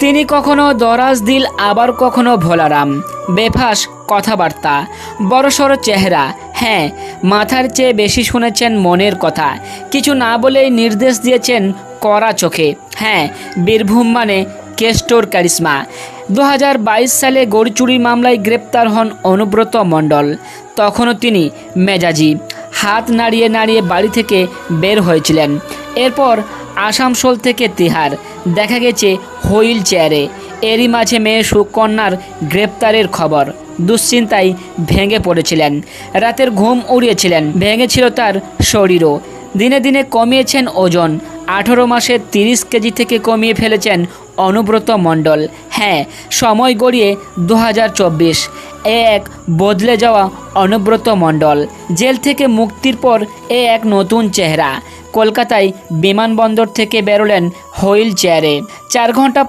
তিনি কখনো দরাজ দিল, আবার কখনো ভোলারাম। বেফাস কথাবার্তা বড়সড় চেহারা হ্যাঁ মাথার চেয়ে বেশি শুনেছেন মনের কথা। কিছু না বলেই নির্দেশ দিয়েছেন কড়া চোখে হ্যাঁ বীরভূম মানে কেস্টোর ক্যারিসমা দু হাজার বাইশ সালে গড়চুরি মামলায় গ্রেপ্তার হন অনুব্রত মণ্ডল। তখনও তিনি মেজাজি, হাত নাড়িয়ে নাড়িয়ে বাড়ি থেকে বের হয়েছিলেন। এরপর আসামসোল থেকে তিহার। দেখা গেছে হুইল চেয়ারে। এরই মাঝে মেয়ে সুকন্যার গ্রেপ্তারের খবর। দুশ্চিন্তায় ভেঙে পড়েছিলেন। রাতের ঘুম উড়িয়েছিলেন। ভেঙেছিল তার শরীরও। দিনে দিনে কমিয়েছেন ওজন। আঠেরো মাসে তিরিশ কেজি থেকে কমিয়ে ফেলেছেন অনুব্রত মণ্ডল। হ্যাঁ সময় গড়িয়ে দু হাজার চব্বিশ। এ এক বদলে যাওয়া অনুব্রত মণ্ডল। জেল থেকে মুক্তির পর এ এক নতুন চেহারা। কলকাতায় বিমানবন্দর থেকে বেরোলেন হুইল চেয়ারে। চার ঘণ্টা